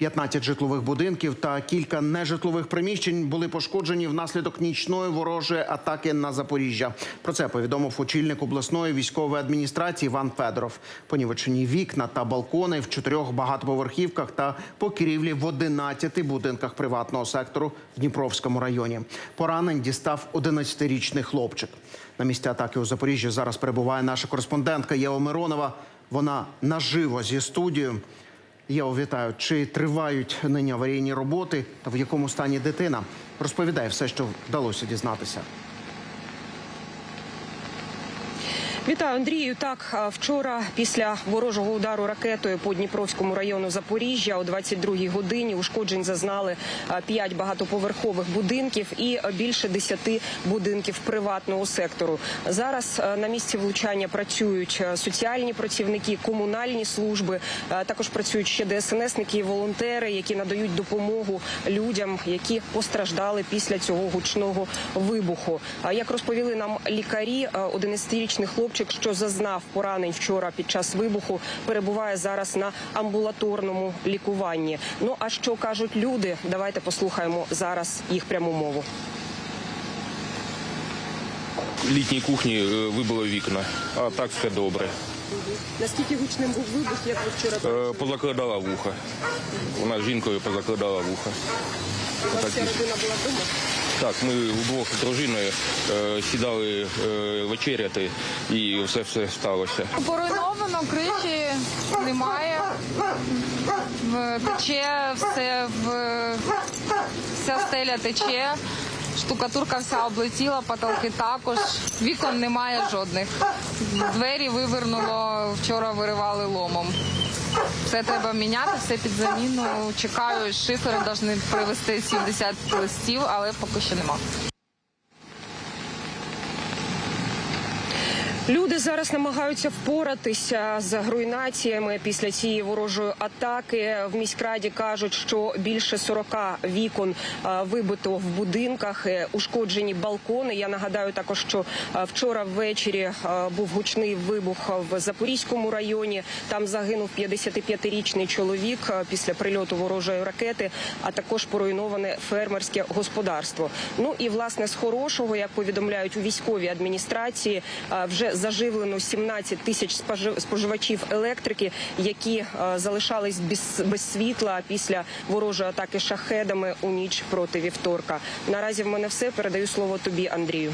15 житлових будинків та кілька нежитлових приміщень були пошкоджені внаслідок нічної ворожої атаки на Запоріжжя. Про це повідомив очільник обласної військової адміністрації Іван Федоров. Понівечені вікна та балкони в чотирьох багатоповерхівках та покрівлі в 11 будинках приватного сектору в Дніпровському районі. Поранень дістав 11-річний хлопчик. На місці атаки у Запоріжжі зараз перебуває наша кореспондентка Єва Миронова. Вона наживо зі студією. Єво, вітаю. Чи тривають нині аварійні роботи та в якому стані дитина? Розповідає все, що вдалося дізнатися. Вітаю, Андрію. Так, вчора після ворожого удару ракетою по Дніпровському району Запоріжжя о 22-й годині ушкоджень зазнали а, п'ять багатоповерхових будинків і більше десяти будинків приватного сектору. Зараз на місці влучання працюють соціальні працівники, комунальні служби. Також працюють ще ДСНСники і волонтери, які надають допомогу людям, які постраждали після цього гучного вибуху. Як розповіли нам лікарі, а, 11-річний хлопчик, що зазнав поранень вчора під час вибуху, перебуває зараз на амбулаторному лікуванні. Ну а що кажуть люди? Давайте послухаємо зараз їх пряму мову. літній кухні е, вибило вікна, а так все добре. Наскільки гучним був вибух, як ви вчора Е, Позакладала вуха. Вона жінкою позакладала вуха. вся родина була вдома? Так, ми вдвох з дружиною е, сідали е, вечеряти і все все сталося. Поруйновано, криші немає. В- Тече все в вся стеля тече. Штукатурка вся облетіла, потолки також. Вікон немає жодних. Двері вивернуло, вчора виривали ломом. Все треба міняти, все під заміну. Чекаю, шифери повинні привезти 70 листів, але поки що нема. Люди зараз намагаються впоратися з руйнаціями після цієї ворожої атаки. В міськраді кажуть, що більше 40 вікон е, вибито в будинках, е, ушкоджені балкони. Я нагадаю також, що е, вчора ввечері був гучний вибух в Запорізькому районі. Там загинув 55-річний чоловік після прильоту ворожої ракети, а також поруйноване фермерське господарство. Ну і власне з хорошого, як повідомляють у військовій адміністрації, вже заживлено 17 тисяч спожи- споживачів електрики, які е, залишались без, без світла після ворожої атаки шахедами у ніч проти вівторка. Наразі в мене все. Передаю слово тобі, Андрію.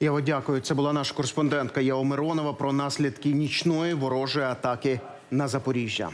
Єво, дякую. Це була наша кореспондентка Єва Миронова про наслідки нічної ворожої атаки на Запоріжжя.